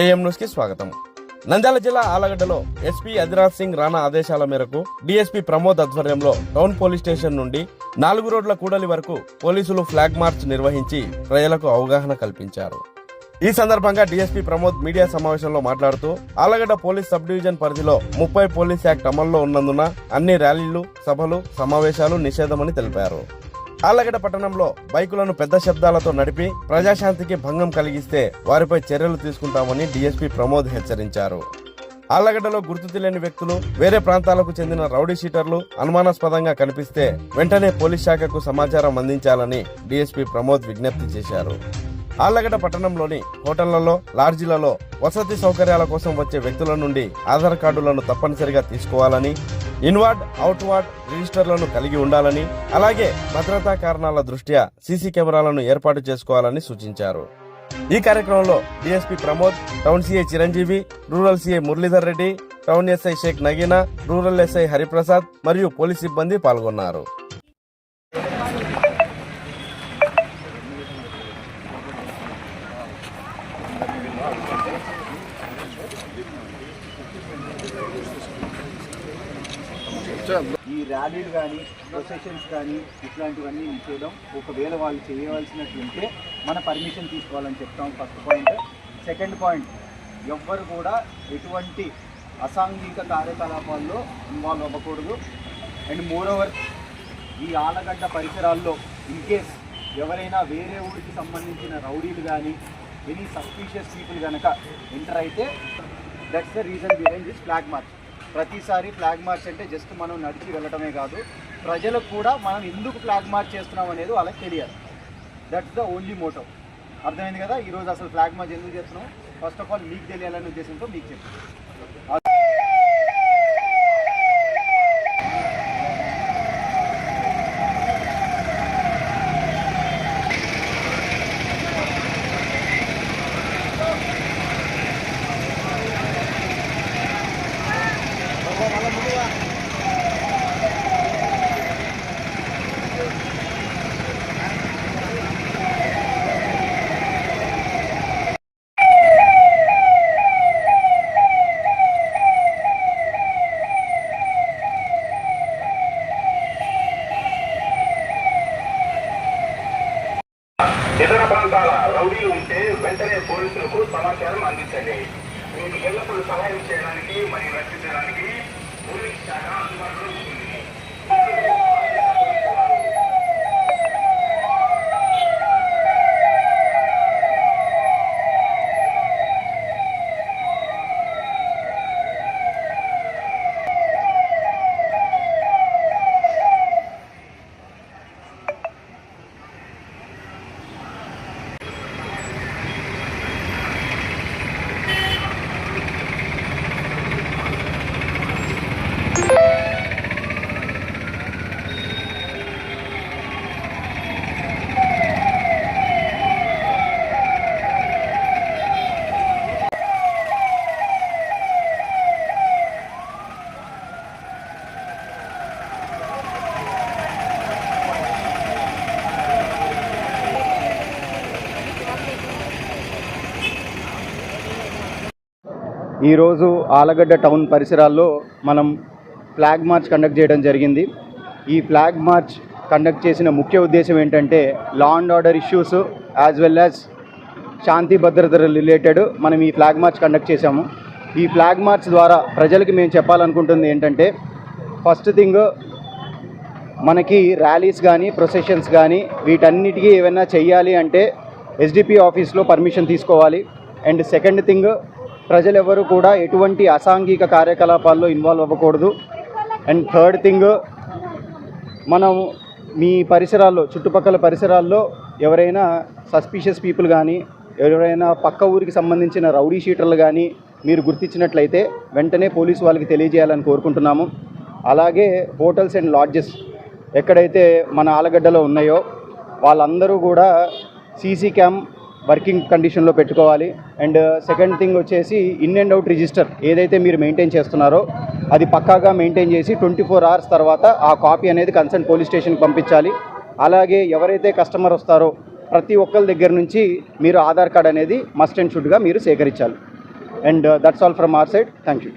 AM న్యూస్కి స్వాగతం. నంద్యాల జిల్లా ఆలగడ్డలో ఎస్పీ అధిరాజ్ సింగ్ రాణా ఆదేశాల మేరకు డీఎస్పీ ప్రమోద్ ఆధ్వర్యంలో టౌన్ పోలీస్ స్టేషన్ నుండి నాలుగు రోడ్ల కూడలి వరకు పోలీసులు ఫ్లాగ్ మార్చ్ నిర్వహించి ప్రజలకు అవగాహన కల్పించారు. ఈ సందర్భంగా డీఎస్పీ ప్రమోద్ మీడియా సమావేశంలో మాట్లాడుతూ ఆలగడ్డ పోలీస్ సబ్ డివిజన్ పరిధిలో ముప్పై పోలీస్ యాక్ట్ అమల్లో ఉన్నందున అన్ని ర్యాలీలు సభలు సమావేశాలు నిషేధమని తెలిపారు. ఆళ్ళగడ్డ పట్టణంలో బైకులను పెద్ద శబ్దాలతో నడిపి ప్రజాశాంతికి భంగం కలిగిస్తే వారిపై చర్యలు తీసుకుంటామని డీఎస్పీ ప్రమోద్ హెచ్చరించారు. ఆళ్ళగడ్డలో గుర్తు తెలియని వ్యక్తులు వేరే ప్రాంతాలకు చెందిన రౌడీ షీటర్లు అనుమానాస్పదంగా కనిపిస్తే వెంటనే పోలీస్ శాఖకు సమాచారం అందించాలని డీఎస్పీ ప్రమోద్ విజ్ఞప్తి చేశారు. ఆళ్ళగడ్డ పట్టణంలోని హోటళ్ళలో లాడ్జీలలో వసతి సౌకర్యాల కోసం వచ్చే వ్యక్తుల నుండి ఆధార్ కార్డులను తప్పనిసరిగా తీసుకోవాలని ఇన్వార్డ్ అవుట్వార్డ్ రిజిస్టర్లను కలిగి ఉండాలని అలాగే భద్రతా కారణాల దృష్ట్యా సీసీ కెమెరాలను ఏర్పాటు చేసుకోవాలని సూచించారు. ఈ కార్యక్రమంలో DSP Pramod town CI Chiranjeevi rural CI Muralidhar Reddy town SI Sheikh Nagina rural SI Hariprasad మరియు పోలీస్ సిబ్బంది పాల్గొన్నారు. ఈ ర్యాలీలు కానీ ప్రొసెషన్స్ కానీ ఇట్లాంటివన్నీ నిషేధం ఒకవేళ వాళ్ళు చేయవలసినట్లుంటే మన పర్మిషన్ తీసుకోవాలని చెప్తాం ఫస్ట్ పాయింట్ సెకండ్ పాయింట్ ఎవ్వరు కూడా ఎటువంటి అసాంఘిక కార్యకలాపాల్లో ఇన్వాల్వ్ అవ్వకూడదు. అండ్ మోర్ ఓవర్ ఈ ఆలగడ్డ పరిసరాల్లో ఇన్ కేస్ ఎవరైనా వేరే ఊరికి సంబంధించిన రౌడీలు కానీ ఎనీ సస్పీషియస్ పీపుల్ కనుక ఎంటర్ అయితే that's the reason behind this flag march ప్రతిసారి ఫ్లాగ్ మార్చ్ అంటే జస్ట్ మనం నడిచి వెళ్ళటమే కాదు. ప్రజలకు కూడా మనం ఎందుకు ఫ్లాగ్ మార్చ్ చేస్తున్నాం అనేది వాళ్ళకి తెలియాలి. దట్స్ ద ఓన్లీ మోటో అర్థమైంది కదా? ఈరోజు అసలు ఫ్లాగ్ మార్చ్ ఎందుకు చేస్తున్నాం? ఫస్ట్ ఆఫ్ ఆల్ మీకు తెలియాలనే ఉద్దేశంతో మీకు చెప్తాను ఇతర ప్రాంతాల రౌడీలు ఉంటే వెంటనే పోలీసులకు సమాచారం అందించండి. మీకు ఎల్లప్పుడూ సహాయం చేయడానికి మరియు రక్షించడానికి పోలీస్ శాఖ అందుబాటులో ఈరోజు ఆలగడ్డ టౌన్ పరిసరాల్లో మనం ఫ్లాగ్ మార్చ్ కండక్ట్ చేయడం జరిగింది. ఈ ఫ్లాగ్ మార్చ్ కండక్ట్ చేసిన ముఖ్య ఉద్దేశం ఏంటంటే law and order issues as well as శాంతి భద్రత రిలేటెడ్ మనం ఈ ఫ్లాగ్ మార్చ్ కండక్ట్ చేశాము. ఈ ఫ్లాగ్ మార్చ్ ద్వారా ప్రజలకి మేము చెప్పాలనుకుంటుంది ఏంటంటే ఫస్ట్ థింగ్ మనకి ర్యాలీస్ కానీ ప్రొసెషన్స్ కానీ వీటన్నిటికీ ఏమైనా చెయ్యాలి అంటే ఎస్డిపి ఆఫీస్లో పర్మిషన్ తీసుకోవాలి. అండ్ సెకండ్ థింగ్ ప్రజలెవరు కూడా ఎటువంటి అసాంఘిక కార్యకలాపాల్లో ఇన్వాల్వ్ అవ్వకూడదు. అండ్ థర్డ్ థింగ్ మనం మీ పరిసరాల్లో చుట్టుపక్కల పరిసరాల్లో ఎవరైనా సస్పీషియస్ పీపుల్ కానీ ఎవరైనా పక్క ఊరికి సంబంధించిన రౌడీ షీటర్లు కానీ మీరు గుర్తించినట్లయితే వెంటనే పోలీసు వాళ్ళకి తెలియజేయాలని కోరుకుంటున్నాము. అలాగే హోటల్స్ అండ్ లాడ్జెస్ ఎక్కడైతే మన ఆలగడ్డలో ఉన్నాయో వాళ్ళందరూ కూడా సీసీ క్యామ్ వర్కింగ్ కండిషన్లో పెట్టుకోవాలి. అండ్ uh, సెకండ్ థింగ్ వచ్చేసి ఇన్ అండ్ అవుట్ రిజిస్టర్ ఏదైతే మీరు మెయింటైన్ చేస్తున్నారో అది పక్కాగా మెయింటైన్ చేసి ట్వంటీ ఫోర్ అవర్స్ తర్వాత ఆ కాపీ అనేది కన్సర్న్ పోలీస్ స్టేషన్కి పంపించాలి. అలాగే ఎవరైతే కస్టమర్ వస్తారో ప్రతి ఒక్కరి దగ్గర నుంచి మీరు ఆధార్ కార్డ్ అనేది మస్ట్ అండ్ షుడ్గా మీరు సేకరించాలి. And that's all from our side thank you